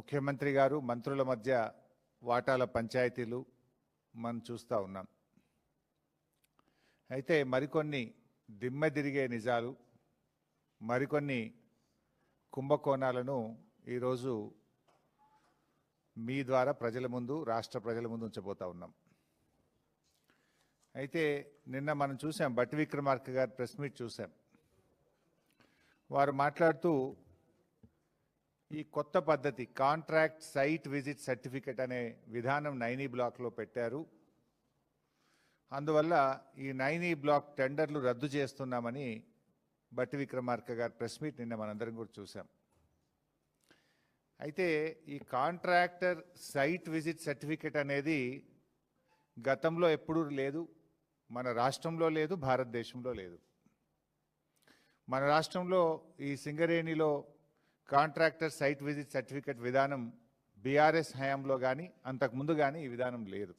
ముఖ్యమంత్రి గారు మంత్రుల మధ్య వాటాల పంచాయతీలు మనం చూస్తూ ఉన్నాం. అయితే మరికొన్ని దిమ్మెదిరిగే నిజాలు మరికొన్ని కుంభకోణాలను ఈరోజు మీ ద్వారా ప్రజల ముందు రాష్ట్ర ప్రజల ముందు ఉంచబోతా ఉన్నాం. అయితే నిన్న మనం చూసాం బట్టి విక్రమార్క గారి ప్రెస్ మీట్ చూసాం. వారు మాట్లాడుతూ ఈ కొత్త పద్ధతి కాంట్రాక్ట్ సైట్ విజిట్ సర్టిఫికెట్ అనే విధానం నైనీ బ్లాక్లో పెట్టారు. అందువల్ల ఈ నైనీ బ్లాక్ టెండర్లు రద్దు చేస్తున్నామని బట్టి విక్రమార్క గారు ప్రెస్ మీట్ నిన్న మనందరం కూడా చూసాం. అయితే ఈ కాంట్రాక్టర్ సైట్ విజిట్ సర్టిఫికెట్ అనేది గతంలో ఎప్పుడూ లేదు మన రాష్ట్రంలో లేదు భారతదేశంలో లేదు. మన రాష్ట్రంలో ఈ సింగరేణిలో కాంట్రాక్టర్ సైట్ విజిట్ సర్టిఫికెట్ విధానం బీఆర్ఎస్ హయాంలో కానీ అంతకుముందు కానీ ఈ విధానం లేదు.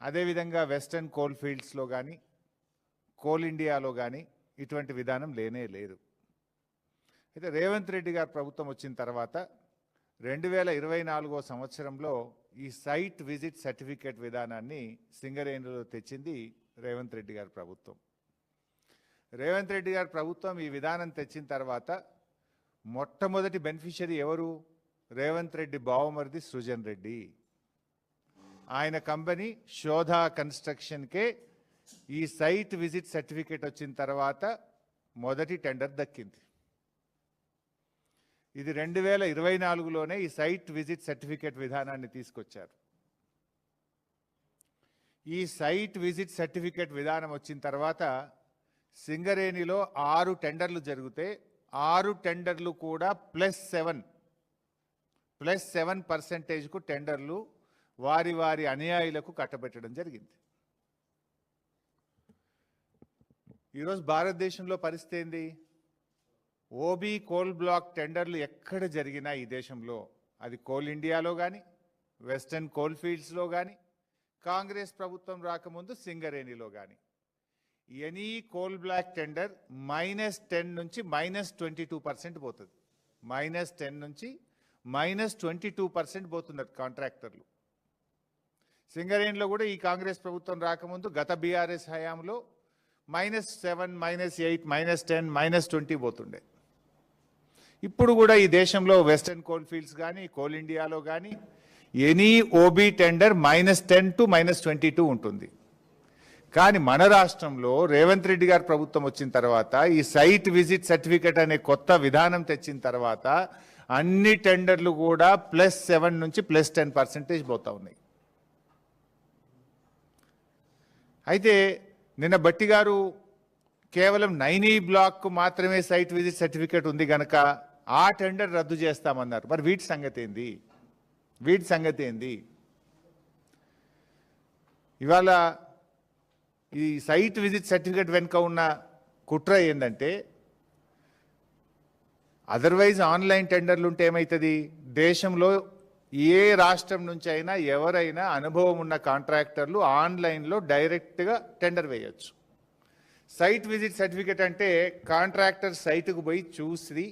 అదేవిధంగా వెస్టర్న్ కోల్ ఫీల్డ్స్లో కానీ కోల్ ఇండియాలో కానీ ఇటువంటి విధానం లేనే లేదు. అయితే రేవంత్ రెడ్డి గారు ప్రభుత్వం వచ్చిన తర్వాత రెండు వేల ఇరవై నాలుగో సంవత్సరంలో ఈ సైట్ విజిట్ సర్టిఫికేట్ విధానాన్ని సింగరేణిలో తెచ్చింది రేవంత్ రెడ్డి గారి ప్రభుత్వం. రేవంత్ రెడ్డి గారి ప్రభుత్వం ఈ విధానం తెచ్చిన తర్వాత మొట్టమొదటి బెనిఫిషరీ ఎవరు? రేవంత్ రెడ్డి బావమరిది సృజన్ రెడ్డి. ఆయన కంపెనీ శోధా కన్స్ట్రక్షన్కే ఈ సైట్ విజిట్ సర్టిఫికేట్ వచ్చిన తర్వాత మొదటి టెండర్ దక్కింది. ఇది రెండు వేల ఇరవై నాలుగులోనే ఈ సైట్ విజిట్ సర్టిఫికేట్ విధానాన్ని తీసుకొచ్చారు. ఈ సైట్ విజిట్ సర్టిఫికేట్ విధానం వచ్చిన తర్వాత సింగరేణిలో ఆరు టెండర్లు జరిగితే ఆరు టెండర్లు కూడా ప్లస్ సెవెన్. ప్లస్ సెవెన్ పర్సెంటేజ్కు టెండర్లు వారి వారి అనుయాయులకు కట్టబెట్టడం జరిగింది. ఈరోజు భారతదేశంలో పరిస్థితి ఏంది? ఓబీ కోల్ బ్లాక్ టెండర్లు ఎక్కడ జరిగినా ఈ దేశంలో అది కోల్ ఇండియాలో కానీ వెస్టర్న్ కోల్ ఫీల్డ్స్లో కానీ కాంగ్రెస్ ప్రభుత్వం రాకముందు సింగరేణిలో కానీ any coal block tender minus ten నుంచి మైనస్ ట్వంటీ టూ పర్సెంట్ పోతుంది. మైనస్ టెన్ నుంచి మైనస్ ట్వంటీ టూ పర్సెంట్ పోతున్నారు కాంట్రాక్టర్లు. సింగరేణిలో కూడా ఈ కాంగ్రెస్ ప్రభుత్వం రాకముందు గత బీఆర్ఎస్ హయాంలో minus seven minus eight minus ten minus twenty పోతుండే. ఇప్పుడు కూడా ఈ దేశంలో వెస్టర్న్ కోల్ ఫీల్డ్స్ కానీ కోల్ ఇండియాలో కానీ any OB tender minus ten to minus twenty two ఉంటుంది. కానీ మన రాష్ట్రంలో రేవంత్ రెడ్డి గారు ప్రభుత్వం వచ్చిన తర్వాత ఈ సైట్ విజిట్ సర్టిఫికెట్ అనే కొత్త విధానం తెచ్చిన తర్వాత అన్ని టెండర్లు కూడా ప్లస్ సెవెన్ నుంచి ప్లస్ టెన్ పర్సెంటేజ్ పోతా ఉన్నాయి. అయితే నిన్న బట్టి గారు కేవలం నైనీ బ్లాక్ మాత్రమే సైట్ విజిట్ సర్టిఫికేట్ ఉంది కనుక ఆ టెండర్ రద్దు చేస్తామన్నారు. మరి వీటి సంగతి ఏంది? వీటి సంగతి ఏంది? ఇవాళ ఈ సైట్ విజిట్ సర్టిఫికేట్ వెనుక ఉన్న కుట్ర ఏంటంటే అదర్వైజ్ ఆన్లైన్ టెండర్లు ఉంటే ఏమవుతుంది దేశంలో ఏ రాష్ట్రం నుంచి అయినా ఎవరైనా అనుభవం ఉన్న కాంట్రాక్టర్లు ఆన్లైన్లో డైరెక్ట్గా టెండర్ వేయచ్చు. సైట్ విజిట్ సర్టిఫికేట్ అంటే కాంట్రాక్టర్ సైట్కు పోయి చూసి